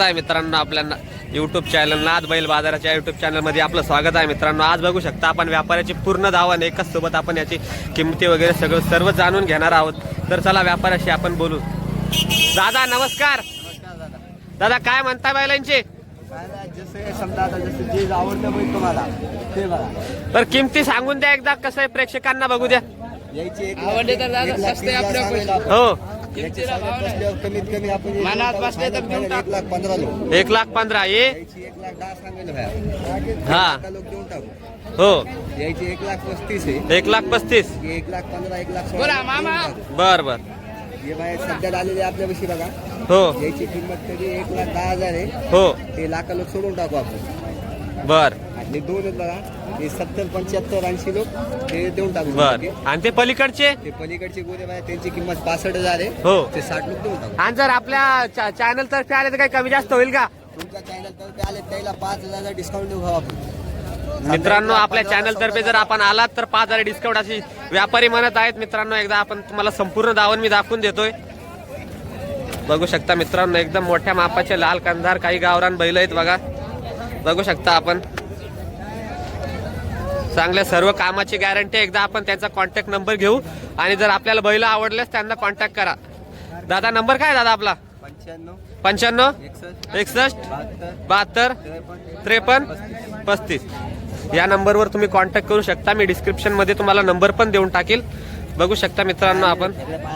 आहे मित्रांनो आपल्या युट्यूब चॅनल नाद बैल बाजाराच्या युट्यूब चॅनलमध्ये आपलं स्वागत आहे मित्रांनो. आज बघू शकता आपण व्यापाराची पूर्ण दावण एकाच सोबत आपण याची किंमती वगैरे सगळं सर्व जाणून घेणार आहोत. तर चला व्यापाराशी आपण बोलू. दादा नमस्कार. दादा. काय म्हणताय बैलांचे? काय नाही, जसं समजा आता जसं जे आवडतं बैल तुम्हाला ते बघा. तर किमती सांगून द्या एकदा कसं आहे प्रेक्षकांना बघू द्या. हो. बसल्यावर कमीत कमी आपण एक मनात लाख बसले तर घेऊन एक लाख पंधरा लोक. एक लाख पंधरा ये यायची एक लाख दहा बाहेर. हा. लोक देऊन टाकू. हो. यायची एक लाख पस्तीस आहे. एक लाख पस्तीस. ही एक लाख पंधरा एक लाख सोळा. बोला, देऊन मामा. टाकू. बर बर. हे बाहेर सध्या आलेले आपल्यापाशी बघा. हो. याची किंमत कधी एक लाख दहा हजार आहे. हो. ते लाखा लोक सोडून टाकू आपण. बर. आणि दोन आहेत बघा. ते सत्तर पंच्याहत्तर ऐंशी लोक ते देऊन टाकू बर. आणि ते पलीकडचे? ते पलीकडचे गोरे बाहेर त्यांची किंमत पासष्ट हजार आहे. हो. ते साठ लोक देऊन टाकू. आणि जर आपल्या चॅनल तर्फे आले तर काही कमी जास्त होईल का? तुमच्या चॅनल तर्फे आले त्याला पाच हजारचा डिस्काउंट देऊ भाऊ आपण. मित्रांनो आपल्या चॅनल तर्फे जर आपण आलात तर पाच हजार डिस्काउंट अशी व्यापारी म्हणत आहेत. मित्रांनो एकदा आपण तुम्हाला संपूर्ण दावण मी दाखवून देतोय. बघू शकता मित्रांनो एकदम मोठ्या मापाचे लाल कंधार काही गावरान बैल आहेत बघा. बघू शकता आपण. चांगल्या सर्व कामाची गॅरंटी एकदा आपण त्यांचा कॉन्टॅक्ट नंबर घेऊ. आणि जर आपल्याला बैल आवडल्यास त्यांना कॉन्टॅक्ट करा. दादा नंबर काय दादा आपला? पंच्याण्णव एकसष्ट बहात्तर त्रेपन्न त्रेपन्न पस्तीस. या नंबरवर तुम्ही कॉन्टॅक्ट करू शकता. मी डिस्क्रिप्शनमध्ये तुम्हाला नंबर पण देऊन टाकील. बघू शकता मित्रांनो आपण.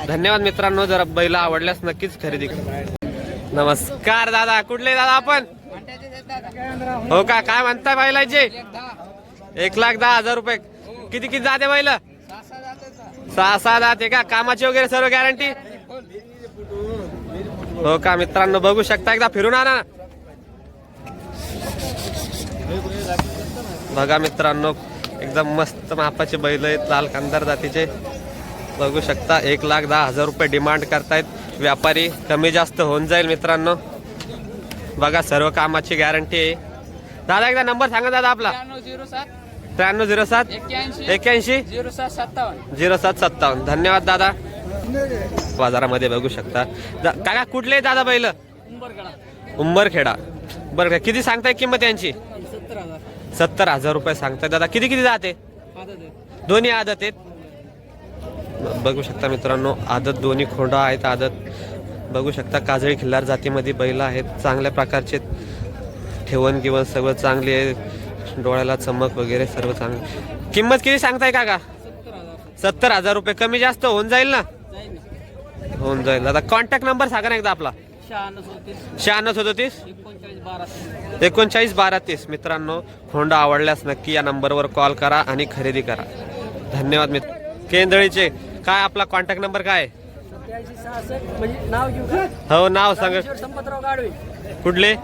धन्यवाद मित्रांनो. जर बैला आवडल्यास नक्कीच खरेदी करा. नमस्कार दादा. कुठले दादा आपण? हो का? काय म्हणताय बैलाचे? एक लाख दहा हजार रुपये. किती किती जाते बैल? सहा सहा जाते का? कामाची वगैरे सर्व गॅरंटी हो का? मित्रांनो बघू शकता एकदा फिरून आणा. बघा मित्रांनो एकदम मस्त मापाचे बैल आहेत लाल कांदार जातीचे. बघू शकता एक लाख दहा हजार रुपये डिमांड करतायत. व्यापारी कमी जास्त होऊन जाईल मित्रांनो. बघा सर्व कामाची गॅरंटी आहे. दादा एकदा नंबर सांगा दादा आपला. त्र्याण्णव झिरो सात. त्र्याण्णव झिरो सात. एक्क्याऐंशी. झिरो सात सत्तावन्न. झिरो सात सत्तावन्न. धन्यवाद दादा. बाजारामध्ये बघू शकता. काका कुठले दादा बैल? उंबरगडा उंबरखेडा. बरं का किती सांगताय किंमत यांची? सत्तर हजार. रुपये सांगताय. दादा किती किती जाते. दोन्ही आदत आहेत. बघू शकता मित्रांनो आदत दोन्ही खोंडा आहेत आदत बघू शकता काजळी खिल्लार जातीमध्ये बैल आहेत चांगल्या प्रकारचे ठेवण गिवण सगळं चांगली आहे. डोळ्याला चमक वगैरे सर्व चांगलं. किंमत किती सांगताय काका? सत्तर हजार सत्तर हजार रुपये. कमी जास्त होऊन जाईल ना? होऊन जाईल. दादा कॉन्टॅक्ट नंबर सांगा ना एकदा आपला. शहाण्णव सदतीस. एकोणचाळीस बारा एकोणचाळीस बारा तीस. मित्रांनो होंडा आवडल्यास नक्की या नंबरवर कॉल करा आणि खरेदी करा. धन्यवाद मित्र केंदळीचे काय आपला कॉन्टॅक्ट नंबर काय? आहे? सत्याऐंशी सहासष्ट म्हणजे नाव घेऊ का? हो नाव सांग. संपतराव गाडवे. कुठले?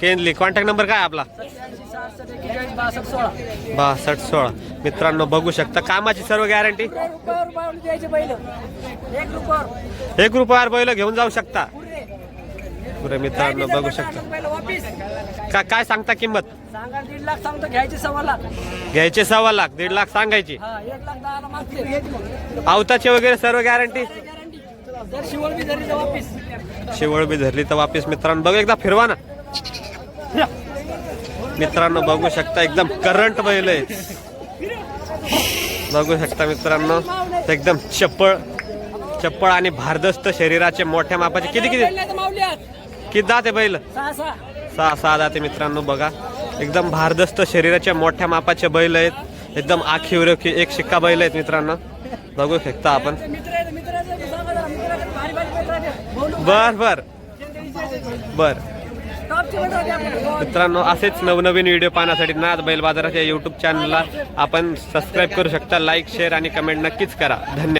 केंदली कॉन्टॅक्ट नंबर काय आपला? सत्याऐंशी सहासष्ट एक्केचाळीस बासष्ट सोळा. बासष्ट सोळा. मित्रांनो बघू शकता. कामाची सर्व गॅरंटी रुपयावर रुपयावर द्यायचे पहिलं. एक रुपयावर. एक रुपयावर बैल घेऊन जाऊ शकता. पुरे मित्रांनो बघू शकता. पहिलं का काय सांगता किंमत? सांगा दीड लाख सांगतो घ्यायचे सव्वा लाख. घ्यायचे सव्वा लाख दीड लाख सांगायची. हा एक लाख दहाला मागते आवताची वगैरे सर्व गॅरंटी शिवळ बी धरली तर वापिस. मित्रांनो बघ एकदा फिरवा ना. मित्रांनो बघू शकता एकदम करंट बैल बघू शकता मित्रांनो एकदम चप्पळ चप्पळ आणि भारदस्त शरीराचे मोठ्या मापाचे. किती किती? किती दाते बैल? सहा सहा. दाते मित्रांनो बघा. एकदम भारदस्त शरीराचे मोठ्या मापाचे बैल आहेत. एकदम आखीवर एक शिक्का बैल आहेत मित्रांनो. बघू शकता आपण मित्र आहेत मित्र आहेत सांगा जरा मित्राकडे भारी भारी मित्र आहेत बोलू बर बर. बर. मित्रांनो असेच नवनवीन व्हिडिओ पाहण्यासाठी नाद बैल बाजाराच्या युट्यूब चॅनलला आपण सबस्क्राईब करू शकता. लाईक शेअर आणि कमेंट नक्कीच करा. धन्यवाद.